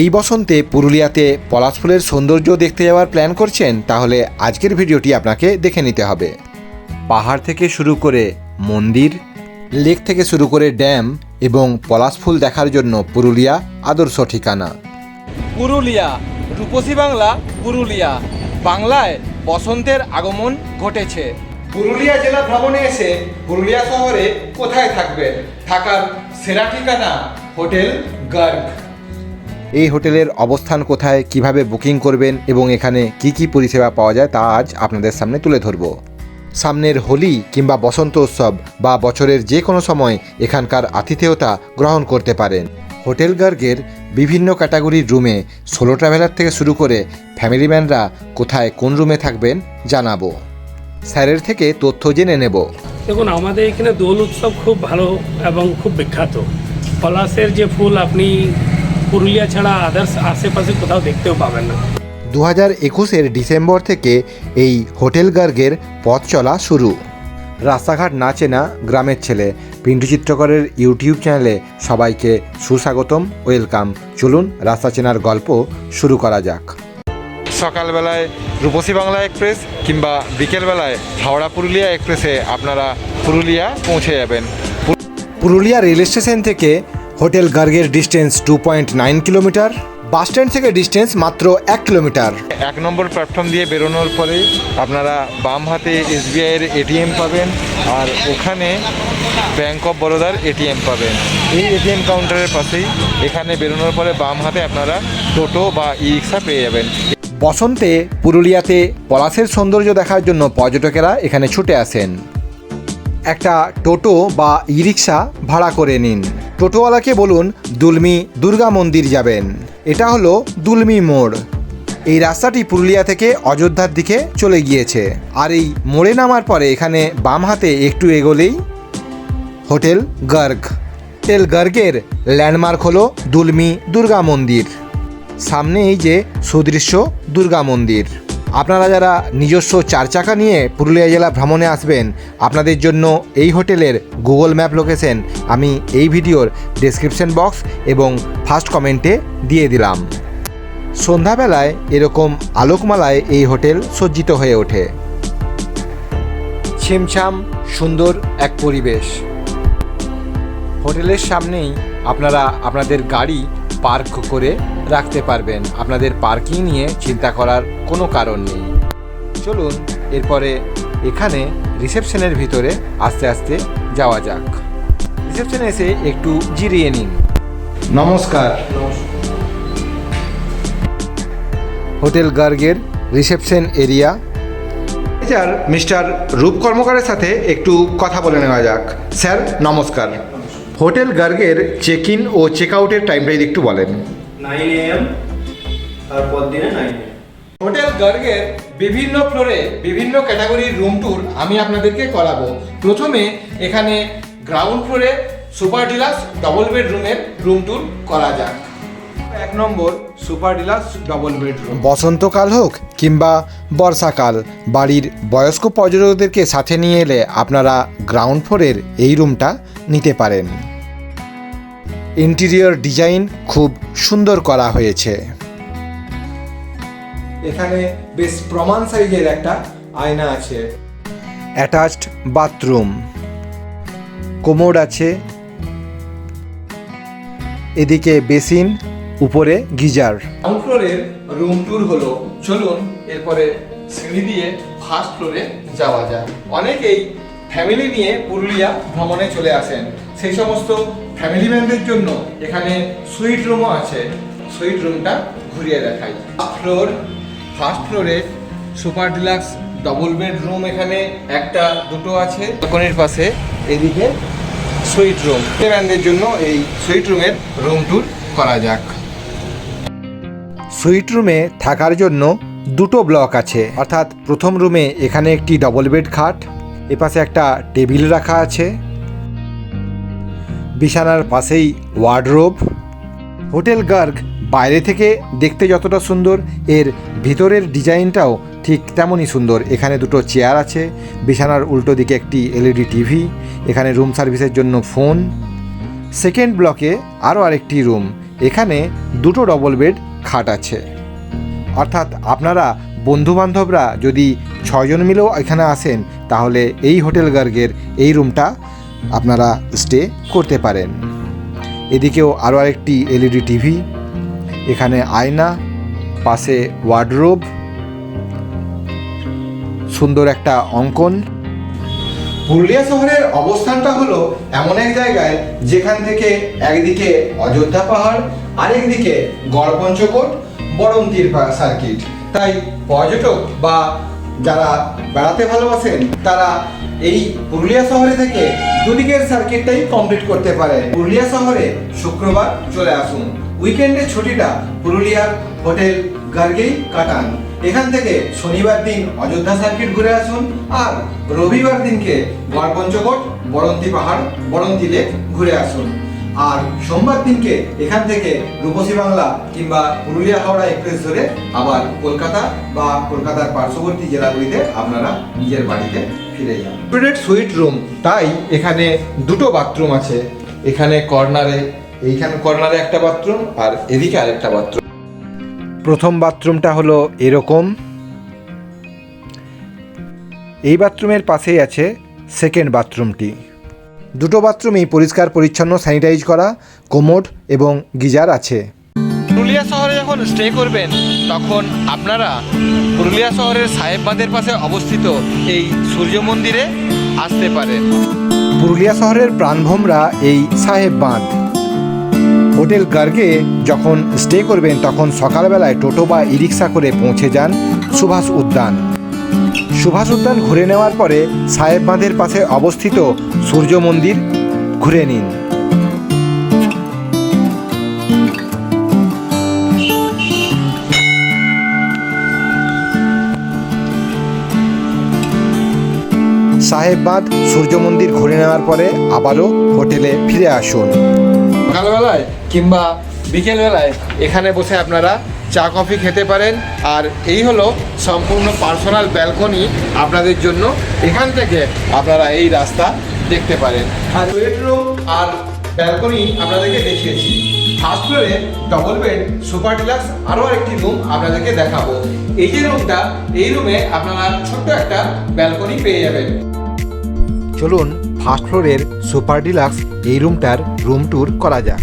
এই বসন্তে পুরুলিয়াতে পলাশ ফুলের সৌন্দর্য দেখতে যাওয়ার প্ল্যান করছেন তাহলে আজকের ভিডিওটি আপনাকে দেখে নিতে হবে। পাহাড় থেকে শুরু করে মন্দির লেক থেকে শুরু করে ড্যাম এবং পলাশ ফুল দেখার জন্য পুরুলিয়া আদর্শ ঠিকানা। পুরুলিয়া রূপসী বাংলা পুরুলিয়া। বাংলায় বসন্তের আগমন ঘটেছে। পুরুলিয়া জেলা ভ্রমণে এসে পুরুলিয়া শহরে কোথায় থাকবেন? থাকার সেরা ঠিকানা হোটেল গার্গ। এই হোটেলের অবস্থান কোথায়, কীভাবে বুকিং করবেন এবং এখানে কি কি পরিষেবা পাওয়া যায় তা আজ আপনাদের সামনে তুলে ধরব। সামনের হোলি কিংবা বসন্ত উৎসব বা বছরের যে কোনো সময় এখানকার আতিথেয়তা গ্রহণ করতে পারেন। হোটেল গার্গের বিভিন্ন ক্যাটাগরির রুমে সোলো ট্রাভেলার থেকে শুরু করে ফ্যামিলি ম্যানরা কোথায় কোন রুমে থাকবেন জানাব। স্যারের থেকে তথ্য জেনে নেব। দেখুন, আমাদের এখানে দোল উৎসব খুব ভালো এবং খুব বিখ্যাত। পলাশের যে ফুল আপনি পুরুলিয়া ছাড়া আদার্স আশেপাশে কোথাও দেখতেও পাবেন না। দু হাজার একুশের ডিসেম্বর থেকে এই হোটেল গার্গের পথ চলা শুরু। রাস্তাঘাট না চেনা গ্রামের ছেলে। পিন্টু চিত্রকরের ইউটিউব চ্যানেলে সবাইকে সুস্বাগতম ওয়েলকাম। চলুন রাস্তা চেনার গল্প শুরু করা যাক। সকালবেলায় রূপসী বাংলা এক্সপ্রেস কিংবা বিকেলবেলায় হাওড়া পুরুলিয়া এক্সপ্রেসে আপনারা পুরুলিয়া পৌঁছে যাবেন। পুরুলিয়া রেল স্টেশন থেকে hotel গার্গের distance two point nine kilometre bus stand থেকে ডিস্টেন্স মাত্র এক কিলোমিটার। এক নম্বর প্ল্যাটফর্ম দিয়ে বেরোনোর পরে আপনারা বাম হাতে এসবিআইয়ের এটিএম পাবেন আর ওখানে ব্যাংক অফ বরোদার এটিএম পাবেন। এই এটিএম কাউন্টারের পাশেই এখানে বেরোনোর পরে বাম হাতে আপনারা টোটো বা ই রিক্সা পেয়ে যাবেন। বসন্তে পুরুলিয়াতে পলাশের সৌন্দর্য দেখার জন্য পর্যটকেরা এখানে ছুটে আসেন। একটা টোটো বা ই রিক্সা ভাড়া করে নিন। টোটোওয়ালাকে বলুন, দুলমি দুর্গা মন্দির যাবেন। এটা হলো দুলমি মোড়। এই রাস্তাটি পুরুলিয়া থেকে অযোধ্যার দিকে চলে গিয়েছে। আর এই মোড়ে নামার পরে এখানে বাম হাতে একটু এগোলেই হোটেল গার্গ। হোটেল গার্গের ল্যান্ডমার্ক হলো দুলমি দুর্গা মন্দির। সামনে এই যে সুদৃশ্য দুর্গা মন্দির। আপনারা যারা নিজস্ব চার চাকা নিয়ে পুরুলিয়া জেলা ভ্রমণে আসবেন, আপনাদের জন্য এই হোটেলের গুগল ম্যাপ লোকেশন আমি এই ভিডিওর ডেসক্রিপশন বক্স এবং ফার্স্ট কমেন্টে দিয়ে দিলাম। সন্ধ্যাবেলায় এরকম আলোকমালায় এই হোটেল সজ্জিত হয়ে ওঠে। ছিমছাম, সুন্দর এক পরিবেশ। হোটেলের সামনেই আপনারা আপনাদের গাড়ি পার্ক করে রাখতে পারবেন। আপনাদের পার্কিং নিয়ে চিন্তা করার কোনো কারণ নেই। চলুন এরপরে এখানে রিসেপশনের ভিতরে আস্তে আস্তে যাওয়া যাক। রিসেপশনে এসে একটু জিরিয়ে নিন। নমস্কার। Hotel গার্গের reception area. Manager mister Rup কর্মকারের সাথে একটু কথা বলে নেওয়া যাক। স্যার নমস্কার। হোটেল গার্গের চেক ইন ও চেক আউটের টাইমটা যদি একটু বলেন। নাইন এম তারপর দিনে নাইন এম। হোটেল গার্গের বিভিন্ন ফ্লোরে বিভিন্ন ক্যাটাগরির রুম ট্যুর আমি আপনাদেরকে করাবো। প্রথমে এখানে গ্রাউন্ড ফ্লোরে সুপার ডিলাক্স ডবল বেডরুমের রুম ট্যুর করা যাক। এক নম্বর সুপার ডিলাক্স ডবল বেডরুম। বসন্তকাল হোক কিংবা বর্ষাকাল বাড়ির বয়স্ক পর্যটকদেরকে সাথে নিয়ে এলে আপনারা গ্রাউন্ড ফ্লোরের এই রুমটা নিতে পারেন। ইন্টেরিয়র ডিজাইন খুব সুন্দর করা হয়েছে। এখানে বেশ প্রমাণ সাইজের একটা আয়না আছে। অ্যাটাচড বাথরুম কোমোড আছে। এদিকে বেসিন উপরে গিজার। গ্রাউন্ড ফ্লোরের রুম ট্যুর হলো। চলুন এরপরে সিঁড়ি দিয়ে ফার্স্ট ফ্লোরে যাওয়া যায় অনেকেই ফ্যামিলি নিয়ে পুরুলিয়া ভ্রমণে চলে আসেন। সেই সমস্ত ফ্যামিলি ম্যানদের জন্য এখানে সুইট রুমও আছে। সুইট রুমটা ঘুরিয়ে দেখাই। ফ্লোর ফার্স্ট ফ্লোরে super deluxe double bed room এখানে একটা, দুটো আছে। balcony-র পাশে এদিকে সুইট রুম ম্যানদের জন্য এই সুইট রুমের রুম ট্যুর করা যাক। সুইট রুমে থাকার জন্য দুটো ব্লক আছে। অর্থাৎ প্রথম রুমে এখানে একটি ডবল বেড খাট, এপাশে একটা টেবিল রাখা আছে। বিছানার পাশেই ওয়ার্ডরোব হোটেল গার্গ বাইরে থেকে দেখতে যতটা সুন্দর, এর ভিতরের ডিজাইনটাও ঠিক তেমনই সুন্দর। এখানে দুটো চেয়ার আছে, বিছানার উল্টো দিকে একটি এলইডি টিভি, এখানে রুম সার্ভিসের জন্য ফোন। সেকেন্ড ব্লকে আরও আরেকটি রুম, এখানে দুটো ডবল বেড খাট আছে। অর্থাৎ আপনারা বন্ধুবান্ধবরা যদি ছয়জন মিলেও এখানে আসেন, তাহলে এই হোটেল গার্গের এই রুমটা আপনারা স্টে করতে পারেন। এদিকেও আরও আরেকটি এলইডি টিভি এখানে আয়না, পাশে ওয়ার্ডরোব সুন্দর একটা অঙ্কন। পুরুলিয়া শহরের অবস্থানটা হলো এমন এক জায়গায় যেখান থেকে একদিকে অযোধ্যা পাহাড়, আরেকদিকে গড়পঞ্চকোট বরন্তির সার্কিট তাই পর্যটক বা যারা বেড়াতে ভালোবাসেন, তারা এই পুরুলিয়া শহরে থেকে দুদিকের সার্কিটটাই কমপ্লিট করতে পারে। পুরুলিয়া শহরে শুক্রবার চলে আসুন। উইকেন্ডের ছুটিটা পুরুলিয়ার হোটেল গার্গেই কাটান। এখান থেকে শনিবার দিন অযোধ্যা সার্কিট ঘুরে আসুন আর রবিবার দিনকে গড়পঞ্চকোট বরন্তি পাহাড়, বরন্তি লেক ঘুরে আসুন। আর সোমবার দিনকে এখান থেকে রূপসী বাংলা কিংবা পুরুলিয়া হাওড়া এক্সপ্রেস ধরে আবার কলকাতা বা কলকাতার পার্শ্ববর্তী জেলাগুলিতে আপনারা নিজের বাড়িতে ফিরে যান। টয়লেট সুইট রুম তাই এখানে দুটো বাথরুম আছে। এখানে কর্নারে, এইখানে কর্নারে একটা বাথরুম আর এদিকে আরেকটা বাথরুম প্রথম বাথরুমটা হলো এরকম। এই বাথরুমের পাশেই আছে সেকেন্ড বাথরুমটি দুটো বাথরুমই পরিষ্কার পরিচ্ছন্ন স্যানিটাইজ করা কোমোড এবং গিজার আছে। পুরুলিয়া শহরে যখন স্টে করবেন তখন আপনারা পুরুলিয়া শহরের সাহেব বাঁধের পাশে অবস্থিত এই সূর্য মন্দিরে আসতে পারেন। পুরুলিয়া শহরের প্রাণভোমরা এই সাহেব বাঁধ হোটেল গার্গে যখন স্টে করবেন তখন সকালবেলায় টোটো বা ই রিক্সা করে পৌঁছে যান সুভাষ উদ্যান। সুভাষ উদ্যান ঘুরে নেওয়ার পরে সাহেব বাঁধের পাশে অবস্থিত সূর্য মন্দির ঘুরে নিন। সাহেব বাঁধ সূর্য মন্দির ঘুরে নেওয়ার পরে আবারও হোটেলে ফিরে আসুন। সকালবেলায় কিংবা বিকেলবেলায় এখানে বসে আপনারা চা কফি খেতে পারেন। আর এই হলো সম্পূর্ণ পার্সোনাল ব্যালকনি আপনাদের জন্য। এখান থেকে আপনারা এই রাস্তা দেখতে পারেন। আর বেডরুম আর ব্যালকনি আপনাদেরকে দেখিয়েছি। ফার্স্ট ফ্লোরে ডবল বেড সুপার ডিলাক্স আরও একটি রুম আপনাদেরকে দেখাবো। এই যে রুমটা এই রুমে আপনারা ছোট্ট একটা ব্যালকনি পেয়ে যাবেন। চলুন ফার্স্ট ফ্লোরের সুপার ডিলাক্স এই রুমটার রুম ট্যুর করা যাক।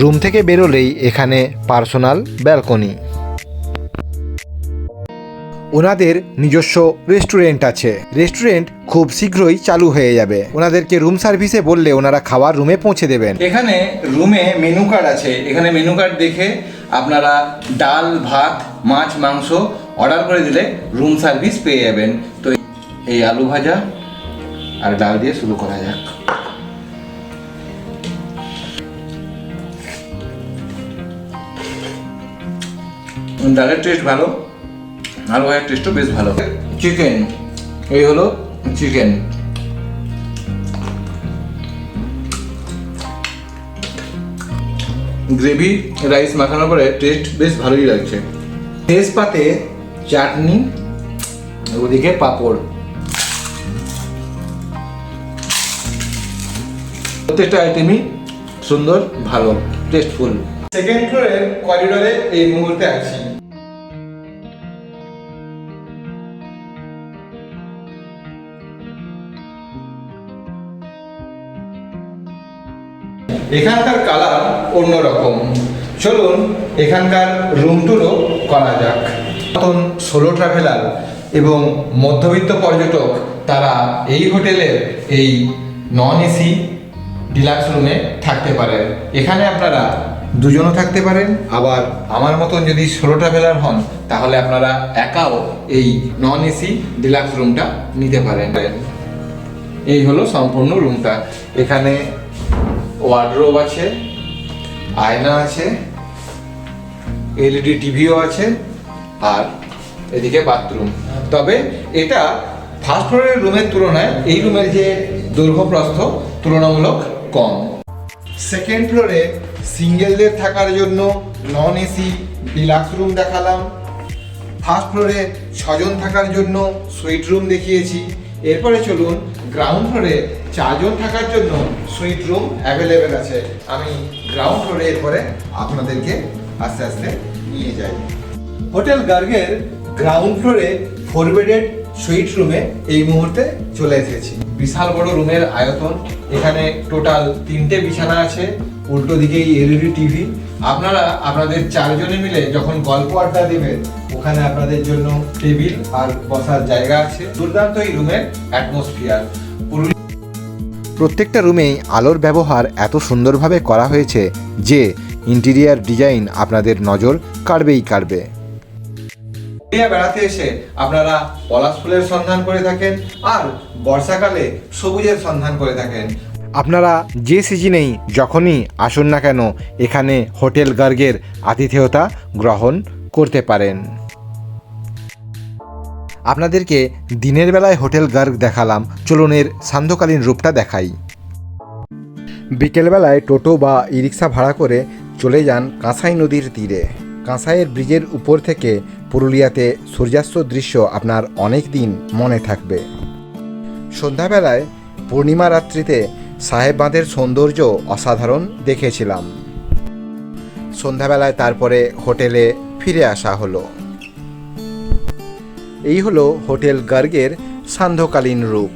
রুম থেকে বেরোলেই এখানে পার্সোনাল ব্যালকনি। ওনাদের নিজস্ব রেস্টুরেন্ট আছে। রেস্টুরেন্ট খুব শীঘ্রই চালু হয়ে যাবে। ওনাদেরকে রুম সার্ভিসে বললে ওনারা খাবার রুমে পৌঁছে দেবেন। এখানে রুমে মেনু কার্ড আছে। এখানে মেনু কার্ড দেখে আপনারা ডাল, ভাত, মাছ, মাংস অর্ডার করে দিলে রুম সার্ভিস পেয়ে যাবেন। তো এই আলু ভাজা আর ডাল দিয়ে শুরু করা যাক। ডালের টেস্ট ভালো আলু ভাজার টেস্টও বেশ ভালো। চিকেন এই হলো চিকেন গ্রেভি রাইস মাখানোর পরে টেস্ট বেশ ভালোই লাগছে। তেজপাতে চাটনি ওদিকে পাঁপড়। প্রত্যেকটা আইটেমই সুন্দর, ভালো টেস্টফুল সেকেন্ড ফ্লোরের করিডোরে এই মুহূর্তে আছি। এখানকার কালার অন্যরকম। চলুন এখানকার রুম টুরও করা যাক। নতুন সোলো ট্রাভেলার এবং মধ্যবিত্ত পর্যটক, তারা এই হোটেলের এই নন এসি ডিলাক্স রুমে থাকতে পারেন। এখানে আপনারা দুজনও থাকতে পারেন। আবার আমার মতন যদি সোলো ট্রাভেলার হন, তাহলে আপনারা একাও এই নন এসি ডিলাক্স রুমটা নিতে পারেন। এই হলো সম্পূর্ণ রুমটা। এখানে ওয়ার্ডরোব আছে, আয়না আছে, এলইডি টিভিও আছে, আর এদিকে বাথরুম। তবে এটা ফার্স্ট ফ্লোরের রুমের তুলনায় এই রুমের যে দৈর্ঘ্য প্রস্থ তুলনামূলক কম। সেকেন্ড ফ্লোরে সিঙ্গেলদের থাকার জন্য নন এসি ডিলাক্স রুম দেখালাম। ফার্স্ট ফ্লোরে ছজন থাকার জন্য সুইট রুম দেখিয়েছি। এরপরে চলুন গ্রাউন্ড ফ্লোরে চারজন থাকার জন্য সুইট রুম অ্যাভেলেবেল আছে। আমি গ্রাউন্ড ফ্লোরে এরপরে আপনাদেরকে আস্তে আস্তে নিয়ে যাই। হোটেল গার্গের গ্রাউন্ড ফ্লোরে ফোর বেডেড সুইট রুমে এই মুহূর্তে চলে এসেছি। বিশাল বড় রুমের আয়তন। এখানে টোটাল তিনটে বিছানা আছে। উল্টো দিকেই এলইডি টিভি। আপনারা আপনাদের চারজনে মিলে যখন গল্প আড্ডা দেবেন ওখানে আপনাদের জন্য টেবিল আর বসার জায়গা আছে। দুর্দান্ত এই রুমের অ্যাটমসফিয়ার প্রত্যেকটা রুমেই আলোর ব্যবহার এত সুন্দরভাবে করা হয়েছে যে ইন্টেরিয়ার ডিজাইন আপনাদের নজর কাড়বেই কাড়বে। পুরুলিয়া বেড়াতে এসে আপনারা পলাশ ফুলের সন্ধান করে থাকেন আর বর্ষাকালে সবুজের সন্ধান করে থাকেন। আপনারা যে সিজনেই যখনই আসুন না কেন, এখানে হোটেল গার্গের আতিথেয়তা গ্রহণ করতে পারেন। আপনাদেরকে দিনের বেলায় হোটেল গার্গ দেখালাম, চলুন এর সান্ধ্যকালীন রূপটা দেখাই। বিকেলবেলায় টোটো বা ই রিক্সা ভাড়া করে চলে যান কাঁসাই নদীর তীরে। কাঁসাইয়ের ব্রিজের উপর থেকে পুরুলিয়াতে সূর্যাস্ত দৃশ্য আপনার অনেক দিন মনে থাকবে। সন্ধ্যাবেলায় পূর্ণিমা রাত্রিতে সাহেব বাঁধের সৌন্দর্য অসাধারণ দেখেছিলাম। সন্ধ্যাবেলায় তারপরে হোটেলে ফিরে আসা হলো। এই হলো হোটেল গার্গের সান্ধ্যকালীন রূপ।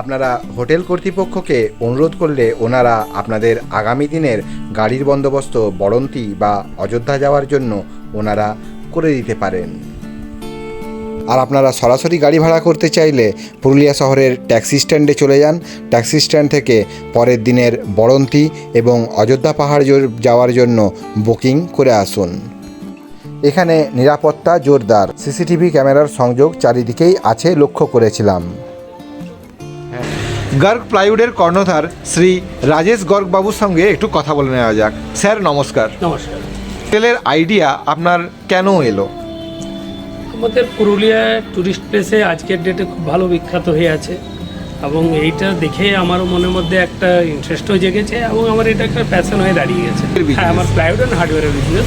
আপনারা হোটেল কর্তৃপক্ষকে অনুরোধ করলে ওনারা আপনাদের আগামী দিনের গাড়ির বন্দোবস্ত বড়ন্তি বা অযোধ্যা যাওয়ার জন্য ওনারা করে দিতে পারেন। আর আপনারা সরাসরি গাড়ি ভাড়া করতে চাইলে পুরুলিয়া শহরের ট্যাক্সি স্ট্যান্ডে চলে যান। ট্যাক্সি স্ট্যান্ড থেকে পরের দিনের বড়ন্তি এবং অযোধ্যা পাহাড় যাওয়ার জন্য বুকিং করে আসুন। এখানে নিরাপত্তা জোরদার। সিসিটিভি ক্যামেরার সংযোগ চারিদিকেই আছে লক্ষ্য করেছিলাম। গার্গ প্লাইউডের কর্ণধার শ্রী রাজেশ গর্গবাবুর সঙ্গে একটু কথা বলে নেওয়া যাক। স্যার নমস্কার। নমস্কার। হোটেলের আইডিয়া আপনার কেন এলো? আমাদের পুরুলিয়া টুরিস্ট প্লেসে আজকের ডেটে খুব ভালো বিখ্যাত হয়ে আছে। এবং এইটা দেখে আমারও মনের মধ্যে একটা ইন্টারেস্টও জেগেছে এবং আমার এটা একটা প্যাশন হয়ে দাঁড়িয়ে গেছে। হ্যাঁ আমার প্লাইউড অ্যান্ড হার্ডওয়্যারের বিজনেস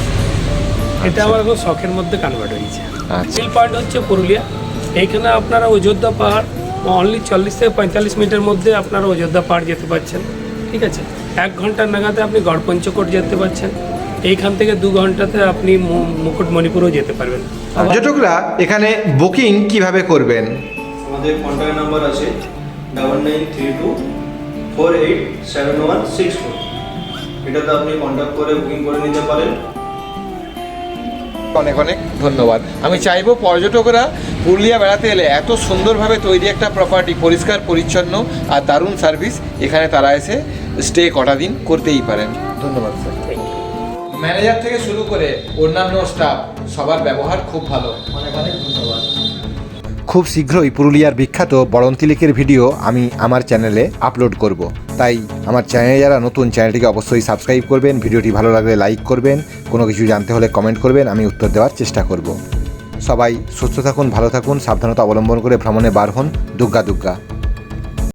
এটা আমার এখন শখের মধ্যে কনভার্ট হয়েছে। আচ্ছা। মিল পয়েন্ট হচ্ছে পুরুলিয়া। এইখানে আপনারা অযোধ্যা পাহাড় অনলি চল্লিশ থেকে পঁয়তাল্লিশ মিনিটের মধ্যে আপনারা অযোধ্যা পাহাড় যেতে পারছেন। ঠিক আছে? এক ঘণ্টার নাগাদে আপনি গড়পঞ্চকোট যেতে পারছেন। এইখান থেকে দু ঘন্টাতে আপনি মুকুটমণিপুরও যেতে পারবেন। পর্যটকরা এখানে বুকিং কীভাবে করবেন? আমাদের কন্ট্যাক্ট নাম্বার আছে double nine three two four eight seven one six four এটাতে আপনি কন্ট্যাক্ট করে বুকিং করে নিতে পারেন। অনেক অনেক ধন্যবাদ। আমি চাইব পর্যটকরা পুরুলিয়া বেড়াতে এলে এত সুন্দরভাবে তৈরি একটা প্রপার্টি পরিষ্কার পরিচ্ছন্ন আর দারুণ সার্ভিস এখানে তারা এসে স্টে কটা দিন করতেই পারেন। ধন্যবাদ স্যার ম্যানেজার থেকে শুরু করে অন্যান্য স্টাফ সবার ব্যবহার খুব ভালো। খুব শীঘ্রই পুরুলিয়ার বিখ্যাত লেকের ভিডিও আমি আমার চ্যানেলে আপলোড করব। তাই আমার চ্যানেলে যারা নতুন, চ্যানেলটিকে অবশ্যই সাবস্ক্রাইব করবেন, ভিডিওটি ভালো লাগলে লাইক করবেন, কোনো কিছু জানতে হলে কমেন্ট করবেন, আমি উত্তর দেওয়ার চেষ্টা করব। সবাই সুস্থ থাকুন, ভালো থাকুন, সাবধানতা অবলম্বন করে ভ্রমণে বার হন। দুগ্গা দুগ্গা।